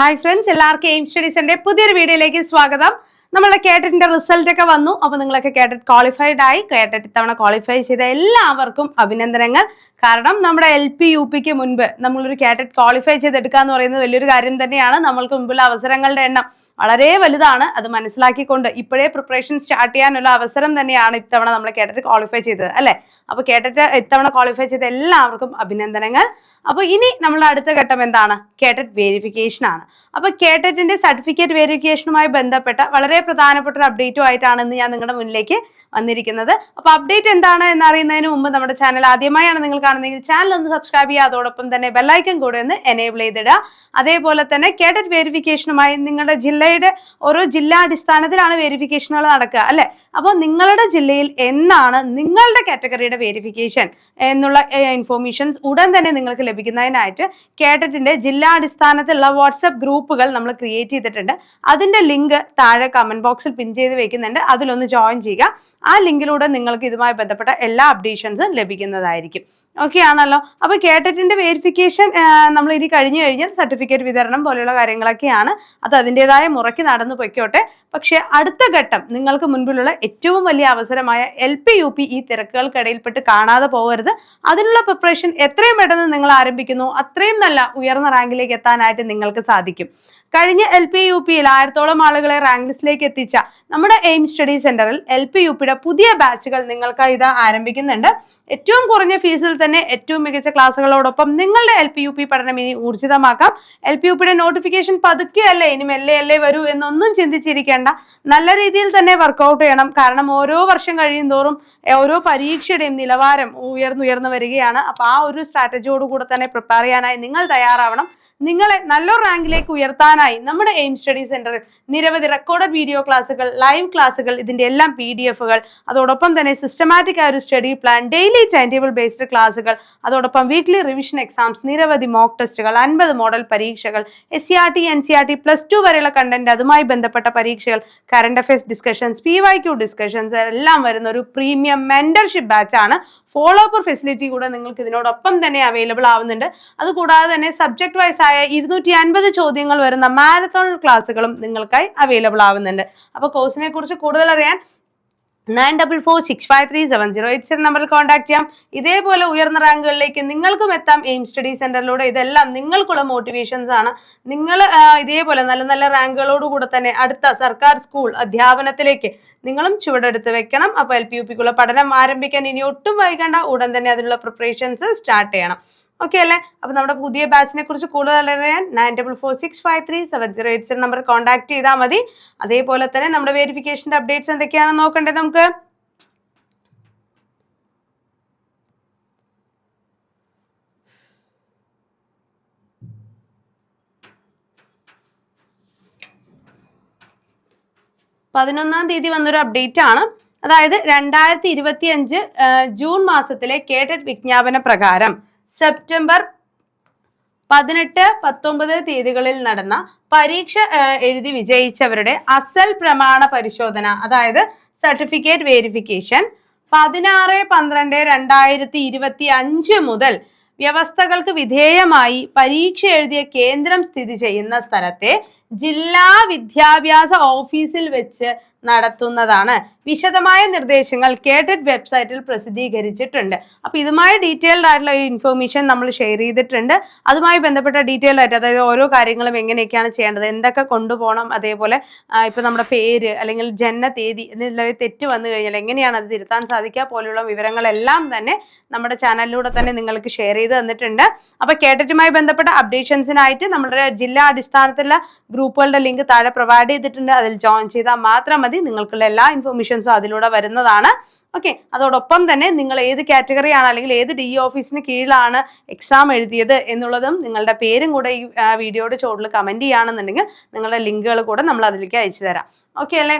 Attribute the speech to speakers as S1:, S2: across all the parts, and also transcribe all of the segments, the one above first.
S1: Hi friends എല്ലാവർക്കും aim സ്റ്റഡീസിന്റെ പുതിയൊരു വീഡിയോയിലേക്ക് സ്വാഗതം. നമ്മളുടെ കേട്ടറ്റിന്റെ റിസൾട്ട് ഒക്കെ വന്നു. അപ്പൊ നിങ്ങളൊക്കെ കേട്ടറ്റ് ക്വാളിഫൈഡ് ആയി. കേട്ടറ്റ് ഇത്തവണ ക്വാളിഫൈ ചെയ്ത എല്ലാവർക്കും അഭിനന്ദനങ്ങൾ. കാരണം നമ്മുടെ എൽ പി യു പിക്ക് മുൻപ് നമ്മളൊരു കേട്ടറ്റ് ക്വാളിഫൈ ചെയ്തെടുക്കുക എന്ന് പറയുന്നത് വലിയൊരു കാര്യം തന്നെയാണ്. നമ്മൾക്ക് മുൻപുള്ള അവസരങ്ങളുടെ എണ്ണം. വളരെ വലുതാണ്. അത് മനസ്സിലാക്കിക്കൊണ്ട് ഇപ്പോഴേ പ്രിപ്പറേഷൻ സ്റ്റാർട്ട് ചെയ്യാനുള്ള അവസരം തന്നെയാണ് ഇത്തവണ നമ്മൾ കേട്ടിട്ട് ക്വാളിഫൈ ചെയ്തത് അല്ലേ? അപ്പോൾ കേട്ടിട്ട് ഇത്തവണ ക്വാളിഫൈ ചെയ്ത എല്ലാവർക്കും അഭിനന്ദനങ്ങൾ. അപ്പോൾ ഇനി നമ്മളുടെ അടുത്ത ഘട്ടം എന്താണ്? കേട്ടറ്റ് വെരിഫിക്കേഷൻ ആണ്. അപ്പോൾ കേട്ടറ്റിന്റെ സർട്ടിഫിക്കറ്റ് വെരിഫിക്കേഷനുമായി ബന്ധപ്പെട്ട വളരെ പ്രധാനപ്പെട്ട ഒരു അപ്ഡേറ്റും ആയിട്ടാണ് ഇന്ന് ഞാൻ നിങ്ങളുടെ മുന്നിലേക്ക് വന്നിരിക്കുന്നത്. അപ്പോൾ അപ്ഡേറ്റ് എന്താണ് എന്നറിയുന്നതിന് മുമ്പ് നമ്മുടെ ചാനൽ ആദ്യമായാണ് നിങ്ങൾ കാണുന്നതെങ്കിൽ ചാനൽ ഒന്ന് സബ്സ്ക്രൈബ് ചെയ്യുക. അതോടൊപ്പം തന്നെ ബെല്ലൈക്കൻ കൂടെ ഒന്ന് എനേബിൾ ചെയ്തിടുക. അതേപോലെ തന്നെ കേട്ടറ്റ് വെരിഫിക്കേഷനുമായി നിങ്ങളുടെ ജില്ലയുടെ ഓരോ ജില്ലാ അടിസ്ഥാനത്തിലാണ് വേരിഫിക്കേഷനുകൾ നടക്കുക അല്ലെ? അപ്പോൾ നിങ്ങളുടെ ജില്ലയിൽ എന്നാണ് നിങ്ങളുടെ കാറ്റഗറിയുടെ വേരിഫിക്കേഷൻ എന്നുള്ള ഇൻഫോർമേഷൻസ് ഉടൻ തന്നെ നിങ്ങൾക്ക് ലഭിക്കുന്നതിനായിട്ട് കേട്ടറ്റിന്റെ ജില്ലാ അടിസ്ഥാനത്തിലുള്ള വാട്സപ്പ് ഗ്രൂപ്പുകൾ നമ്മൾ ക്രിയേറ്റ് ചെയ്തിട്ടുണ്ട്. അതിന്റെ ലിങ്ക് താഴെ കമന്റ് ബോക്സിൽ പിൻ ചെയ്ത് വെക്കുന്നുണ്ട്. അതിലൊന്ന് ജോയിൻ ചെയ്യുക. ആ ലിങ്കിലൂടെ നിങ്ങൾക്ക് ഇതുമായി ബന്ധപ്പെട്ട എല്ലാ അപ്ഡേഷൻസും ലഭിക്കുന്നതായിരിക്കും. ഓക്കെ ആണല്ലോ? അപ്പോൾ കേട്ടറ്റിന്റെ വേരിഫിക്കേഷൻ നമ്മൾ ഇനി കഴിഞ്ഞു കഴിഞ്ഞാൽ സർട്ടിഫിക്കറ്റ് വിതരണം പോലെയുള്ള കാര്യങ്ങളൊക്കെയാണ്. അത് അതിന്റെതായ മുറയ്ക്ക് നടന്നു പൊയ്ക്കോട്ടെ. പക്ഷേ അടുത്ത ഘട്ടം നിങ്ങൾക്ക് മുൻപിലുള്ള ഏറ്റവും വലിയ അവസരമായ എൽ പി യു പി ഈ തിരക്കുകൾക്കിടയിൽപ്പെട്ട് കാണാതെ പോകരുത്. അതിനുള്ള പ്രിപ്പറേഷൻ എത്രയും പെട്ടെന്ന് നിങ്ങൾ ആരംഭിക്കുന്നു. അത്രയും നല്ല ഉയർന്ന റാങ്കിലേക്ക് എത്താനായിട്ട് നിങ്ങൾക്ക് സാധിക്കും. കഴിഞ്ഞ എൽ പി യു പിയിൽ ആയിരത്തോളം ആളുകളെ റാങ്ക് ലിസ്റ്റിലേക്ക് എത്തിച്ച നമ്മുടെ എയിം സ്റ്റഡി സെന്ററിൽ എൽ പി യു പിയുടെ പുതിയ ബാച്ചുകൾ നിങ്ങൾക്ക് ഇത് ആരംഭിക്കുന്നുണ്ട്. ഏറ്റവും കുറഞ്ഞ ഫീസിൽ തന്നെ ഏറ്റവും മികച്ച ക്ലാസ്സുകളോടൊപ്പം നിങ്ങളുടെ എൽ പി യു പി പഠനം ഇനി ഊർജിതമാക്കാം. എൽ പി യു പിയുടെ നോട്ടിഫിക്കേഷൻ പതുക്കെയല്ലേ ഇനി മെല്ലെ അല്ലേ വരൂ എന്നൊന്നും ചിന്തിച്ചിരിക്കേണ്ട. നല്ല രീതിയിൽ തന്നെ വർക്കൗട്ട് ചെയ്യണം. കാരണം ഓരോ വർഷം കഴിയും തോറും ഓരോ പരീക്ഷയുടെയും നിലവാരം ഉയർന്നുയർന്നു വരികയാണ്. അപ്പോൾ ആ ഒരു സ്ട്രാറ്റജിയോടുകൂടെ തന്നെ പ്രിപ്പയർ ചെയ്യാനായി നിങ്ങൾ തയ്യാറാവണം. നിങ്ങളെ നല്ലൊരു റാങ്കിലേക്ക് ഉയർത്താനായി നമ്മുടെ എയിം സ്റ്റഡി സെന്ററിൽ നിരവധി റെക്കോർഡഡ് വീഡിയോ ക്ലാസ്സുകൾ ലൈവ് ക്ലാസ്സുകൾ ഇതിന്റെ എല്ലാം പി ഡി എഫുകൾ അതോടൊപ്പം തന്നെ സിസ്റ്റമാറ്റിക് ആയ ഒരു study plan daily time table based ക്ലാസ്സുകൾ അതോടൊപ്പം വീക്ക്ലി റിവിഷൻ എക്സാംസ് നിരവധി മോക്ക് ടെസ്റ്റുകൾ അൻപത് മോഡൽ പരീക്ഷകൾ S C R T N C R T plus two വരെയുള്ള കണ്ടന്റ് അതുമായി ബന്ധപ്പെട്ട പരീക്ഷകൾ current affairs discussions P Y Q discussions എല്ലാം വരുന്ന ഒരു പ്രീമിയം മെന്റർഷിപ്പ് ബാച്ചാണ് ഫോളോ അപ്പ് ഫെസിലിറ്റി കൂടെ നിങ്ങൾക്ക് ഇതിനോടൊപ്പം തന്നെ അവൈലബിൾ ആവുന്നുണ്ട്. അതുകൂടാതെ തന്നെ സബ്ജക്ട് വൈസ് ആയ ഇരുന്നൂറ്റി അൻപത് ചോദ്യങ്ങൾ വരുന്ന മാരത്തോൺ ക്ലാസ്സുകളും നിങ്ങൾക്കായി അവൈലബിൾ ആവുന്നുണ്ട്. അപ്പോൾ കോഴ്സിനെ കുറിച്ച് കൂടുതൽ അറിയാൻ nine double four six five three seven zero eight zero നമ്പറിൽ കോൺടാക്ട് ചെയ്യാം. ഇതേപോലെ ഉയർന്ന റാങ്കുകളിലേക്ക് നിങ്ങൾക്കും എത്താം എയിം സ്റ്റഡി സെന്ററിലൂടെ. ഇതെല്ലാം നിങ്ങൾക്കുള്ള മോട്ടിവേഷൻസ് ആണ്. നിങ്ങൾ ഇതേപോലെ നല്ല നല്ല റാങ്കുകളോടുകൂടെ തന്നെ അടുത്ത സർക്കാർ സ്കൂൾ അധ്യാപനത്തിലേക്ക് നിങ്ങളും ചുവടെടുത്ത് വെക്കണം. അപ്പോൾ എൽ പി യു പിക്കുള്ള പഠനം ആരംഭിക്കാൻ ഇനി ഒട്ടും വൈകണ്ട. ഉടൻ തന്നെ അതിനുള്ള പ്രിപ്പറേഷൻസ് സ്റ്റാർട്ട് ചെയ്യണം. ഓക്കെ അല്ലേ? അപ്പോൾ നമ്മുടെ പുതിയ ബാച്ചിനെ കുറിച്ച് കൂടുതൽ അറിയാൻ nine double four six five three seven zero eight seven number contact ചെയ്താൽ മതി. അതേപോലെ തന്നെ നമ്മുടെ വെരിഫിക്കേഷന്റെ അപ്ഡേറ്റ്സ് എന്തൊക്കെയാണെന്ന് നോക്കണ്ടേ നമുക്ക്? പതിനൊന്നാം തീയതി വന്നൊരു അപ്ഡേറ്റ് ആണ്. അതായത് രണ്ടായിരത്തി ഇരുപത്തി അഞ്ച് ജൂൺ മാസത്തിലെ കേട്ടറ്റ് വിജ്ഞാപന പ്രകാരം. സെപ്റ്റംബർ പതിനെട്ട് പത്തൊമ്പത് തീയതികളിൽ നടന്ന പരീക്ഷ എഴുതി വിജയിച്ചവരുടെ അസൽ പ്രമാണ പരിശോധന അതായത് സർട്ടിഫിക്കറ്റ് വേരിഫിക്കേഷൻ പതിനാറ് പന്ത്രണ്ട് രണ്ടായിരത്തി ഇരുപത്തി അഞ്ച് മുതൽ വ്യവസ്ഥകൾക്ക് വിധേയമായി പരീക്ഷ എഴുതിയ കേന്ദ്രം സ്ഥിതി ചെയ്യുന്ന സ്ഥലത്തെ ജില്ലാ വിദ്യാഭ്യാസ ഓഫീസിൽ വെച്ച് നടത്തുന്നതാണ്. വിശദമായ നിർദ്ദേശങ്ങൾ കേഡറ്റ് വെബ്സൈറ്റിൽ പ്രസിദ്ധീകരിച്ചിട്ടുണ്ട്. അപ്പോൾ ഇതുമായി ഡീറ്റെയിൽഡ് ആയിട്ടുള്ള ഇൻഫർമേഷൻ നമ്മൾ ഷെയർ ചെയ്തിട്ടുണ്ട്. അതുമായി ബന്ധപ്പെട്ട ഡീറ്റെയിൽഡ് ആയിട്ട് അതായത് ഓരോ കാര്യങ്ങളും എങ്ങനെയൊക്കെയാണ് ചെയ്യേണ്ടത് എന്തൊക്കെ കൊണ്ടുപോകണം അതേപോലെ ഇപ്പം നമ്മുടെ പേര് അല്ലെങ്കിൽ ജനന തീയതി എന്നില്ല തെറ്റ് വന്നു കഴിഞ്ഞാൽ എങ്ങനെയാണ് അത് തിരുത്താൻ സാധിക്കുക പോലെയുള്ള വിവരങ്ങളെല്ലാം തന്നെ നമ്മുടെ ചാനലിലൂടെ തന്നെ നിങ്ങൾക്ക് ഷെയർ ചെയ്ത് തന്നിട്ടുണ്ട്. അപ്പോൾ കേട്ടറ്റുമായി ബന്ധപ്പെട്ട അപ്ഡേഷൻസിനായിട്ട് നമ്മുടെ ജില്ലാ അടിസ്ഥാനത്തിലുള്ള ഗ്രൂപ്പുകളുടെ ലിങ്ക് താഴെ പ്രൊവൈഡ് ചെയ്തിട്ടുണ്ട്. അതിൽ ജോയിൻ ചെയ്താൽ മാത്രം മതി. നിങ്ങൾക്കുള്ള എല്ലാ ഇൻഫർമേഷൻസും അതിലൂടെ വരുന്നതാണ്. ഓക്കെ അതോടൊപ്പം തന്നെ നിങ്ങൾ ഏത് കാറ്റഗറിയാണ് അല്ലെങ്കിൽ ഏത് ഡി ഓഫീസിന് കീഴിലാണ് എക്സാം എഴുതിയത് എന്നുള്ളതും നിങ്ങളുടെ പേരും കൂടെ ഈ വീഡിയോയുടെ ചോട്ടിൽ കമന്റ് ചെയ്യുകയാണെന്നുണ്ടെങ്കിൽ നിങ്ങളുടെ ലിങ്കുകൾ കൂടെ നമ്മൾ അതിലേക്ക് അയച്ചു തരാം. ഓക്കെ അല്ലേ?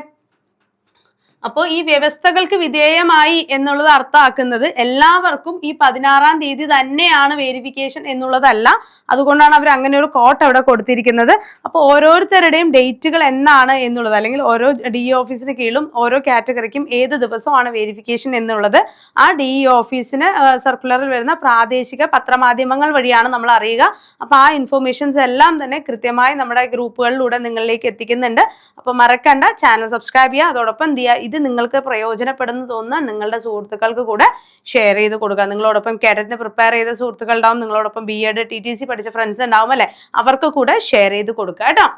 S1: അപ്പോൾ ഈ വ്യവസ്ഥകൾക്ക് വിധേയമായി എന്നുള്ളത് അർത്ഥമാക്കുന്നത് എല്ലാവർക്കും ഈ പതിനാറാം തീയതി തന്നെയാണ് വേരിഫിക്കേഷൻ എന്നുള്ളതല്ല. അതുകൊണ്ടാണ് അവർ അങ്ങനെ ഒരു കോട്ട് അവിടെ കൊടുത്തിരിക്കുന്നത്. അപ്പോൾ ഓരോരുത്തരുടെയും ഡേറ്റുകൾ എന്നാണ് എന്നുള്ളത്. അല്ലെങ്കിൽ ഓരോ ഡി ഓഫീസിന് കീഴിലും ഓരോ കാറ്റഗറിക്കും ഏത് ദിവസമാണ് വെരിഫിക്കേഷൻ എന്നുള്ളത്. ആ ഡി ഓഫീസിന് സർക്കുലറിൽ വരുന്ന പ്രാദേശിക പത്രമാധ്യമങ്ങൾ വഴിയാണ് നമ്മൾ അറിയുക. അപ്പോൾ ആ ഇൻഫർമേഷൻസ് എല്ലാം തന്നെ കൃത്യമായി നമ്മുടെ ഗ്രൂപ്പുകളിലൂടെ നിങ്ങളിലേക്ക് എത്തിക്കുന്നുണ്ട്. അപ്പോൾ മറക്കണ്ട. ചാനൽ സബ്സ്ക്രൈബ് ചെയ്യുക. അതോടൊപ്പം എന്ത് ചെയ്യുക? ഇത് നിങ്ങൾക്ക് പ്രയോജനപ്പെടുന്നു തോന്നുന്ന നിങ്ങളുടെ സുഹൃത്തുക്കൾക്ക് കൂടെ ഷെയർ ചെയ്ത് കൊടുക്കുക. നിങ്ങളോടൊപ്പം കേഡറ്റിന് പ്രിപ്പയർ ചെയ്ത സുഹൃത്തുക്കൾ ഉണ്ടാവും നിങ്ങളോടൊപ്പം B Ed T T C പഠിച്ച ഫ്രണ്ട്സ് ഉണ്ടാവും അല്ലേ? അവർക്ക് കൂടെ ഷെയർ ചെയ്ത് കൊടുക്കുക കേട്ടോ.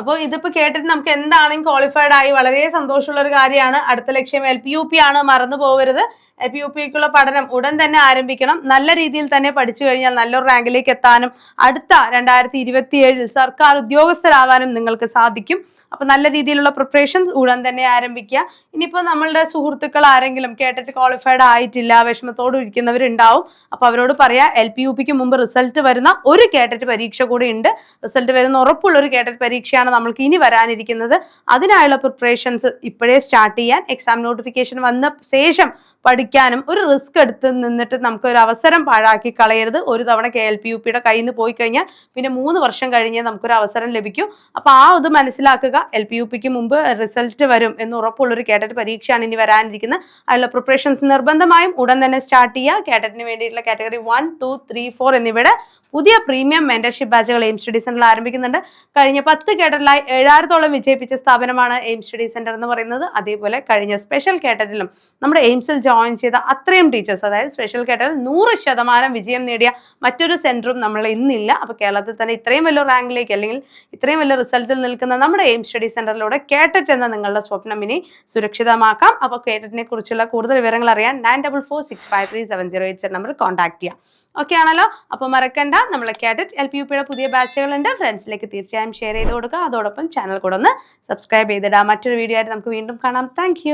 S1: അപ്പോൾ ഇതിപ്പോ കേട്ടിട്ട് നമുക്ക് എന്താണെങ്കിലും ക്വാളിഫൈഡ് ആയി? വളരെ സന്തോഷമുള്ള ഒരു കാര്യമാണ്. അടുത്ത ലക്ഷ്യം എൽ പി യു പി ആണ്. മറന്നു പോകരുത് എൽ പി യു പിക്കുള്ള പഠനം ഉടൻ തന്നെ ആരംഭിക്കണം. നല്ല രീതിയിൽ തന്നെ പഠിച്ചു കഴിഞ്ഞാൽ നല്ലൊരു റാങ്കിലേക്ക് എത്താനും അടുത്ത രണ്ടായിരത്തി ഇരുപത്തി ഏഴിൽ സർക്കാർ ഉദ്യോഗസ്ഥരാവാനും നിങ്ങൾക്ക് സാധിക്കും. അപ്പൊ നല്ല രീതിയിലുള്ള പ്രിപ്പറേഷൻസ് ഉടൻ തന്നെ ആരംഭിക്കുക. ഇനിയിപ്പോൾ നമ്മളുടെ സുഹൃത്തുക്കൾ ആരെങ്കിലും കേട്ടിട്ട് ക്വാളിഫൈഡ് ആയിട്ടില്ല വിഷമത്തോട് ഇരിക്കുന്നവരുണ്ടാവും. അപ്പൊ അവരോട് പറയാ എൽ പി യു പിക്ക് മുമ്പ് റിസൾട്ട് വരുന്ന ഒരു കേട്ടറ്റ് പരീക്ഷ കൂടി ഉണ്ട്. റിസൾട്ട് വരുന്ന ഉറപ്പുള്ള ഒരു കേട്ടറ്റ് പരീക്ഷയാണ് നമ്മൾക്ക് ഇനി വരാനിരിക്കുന്നത്. അതിനായുള്ള പ്രിപ്പറേഷൻസ് ഇപ്പോഴേ സ്റ്റാർട്ട് ചെയ്യാൻ എക്സാം നോട്ടിഫിക്കേഷൻ വന്ന ശേഷം പഠിക്കാനും ഒരു റിസ്ക് എടുത്ത് നിന്നിട്ട് നമുക്ക് ഒരു അവസരം പാഴാക്കി കളയരുത്. ഒരു തവണ കെ എൽ പി യു പിയുടെ കയ്യിൽ നിന്ന് പോയി കഴിഞ്ഞാൽ പിന്നെ മൂന്ന് വർഷം കഴിഞ്ഞേ നമുക്കൊരു അവസരം ലഭിക്കും. അപ്പോൾ ആ ഇത് മനസ്സിലാക്കുക. എൽ പി യു പിക്ക് മുമ്പ് റിസൾട്ട് വരും എന്ന് ഉറപ്പുള്ളൊരു കേട്ടറ്റ് പരീക്ഷയാണ് ഇനി വരാനിരിക്കുന്നത്. അതിനുള്ള പ്രിപ്പറേഷൻസ് നിർബന്ധമായും ഉടൻ തന്നെ സ്റ്റാർട്ട് ചെയ്യുക. കേട്ടറ്റിന് വേണ്ടിയിട്ടുള്ള category one two three four എന്നിവയുടെ പുതിയ പ്രീമിയം മെന്റർഷിപ്പ് ബാച്ചുകൾ എയിം സ്റ്റഡി സെന്ററിൽ ആരംഭിക്കുന്നുണ്ട്. കഴിഞ്ഞ പത്ത് കേട്ടറ്റിലായി ഏഴായിരത്തോളം വിജയിപ്പിച്ച സ്ഥാപനമാണ് എയിം സ്റ്റഡി സെന്റർ എന്ന് പറയുന്നത്. അതേപോലെ കഴിഞ്ഞ സ്പെഷ്യൽ കേട്ടറ്റിലും നമ്മുടെ എയിംസിൽ ജോയിൻ ചെയ്ത അത്രയും ടീച്ചേഴ്സ് അതായത് സ്പെഷ്യൽ കേട്ടറ്റിൽ നൂറ് ശതമാനം വിജയം നേടിയ മറ്റൊരു സെന്ററും നമ്മൾ ഇന്നില്ല. അപ്പോൾ കേരളത്തിൽ തന്നെ ഇത്രയും വലിയ റാങ്കിലേക്ക് അല്ലെങ്കിൽ ഇത്രയും വലിയ റിസൾട്ടിൽ നിൽക്കുന്ന നമ്മുടെ എയിം സ്റ്റഡി സെന്ററിലൂടെ കേട്ടിട്ട് എന്ന നിങ്ങളുടെ സ്വപ്നം ഇനി സുരക്ഷിതമാക്കാം. അപ്പോൾ കേട്ടിട്ടിനെ കുറിച്ചുള്ള കൂടുതൽ വിവരങ്ങൾ അറിയാൻ nine double four six five three seven zero eight seven നമ്പറിൽ കോൺടാക്ട് ചെയ്യാം. ഓക്കെ ആണല്ലോ? അപ്പോൾ മറക്കണ്ട. നമ്മളെ കാഡറ്റ് എൽ പി യു പിയുടെ പുതിയ ബാച്ചുകളുണ്ട് ഫ്രണ്ട്സിലേക്ക് തീർച്ചയായും ഷെയർ ചെയ്ത് കൊടുക്കുക. അതോടൊപ്പം ചാനൽ കൂടെ ഒന്ന് സബ്സ്ക്രൈബ് ചെയ്തിടാം. മറ്റൊരു വീഡിയോ ആയിട്ട് നമുക്ക് വീണ്ടും കാണാം. താങ്ക്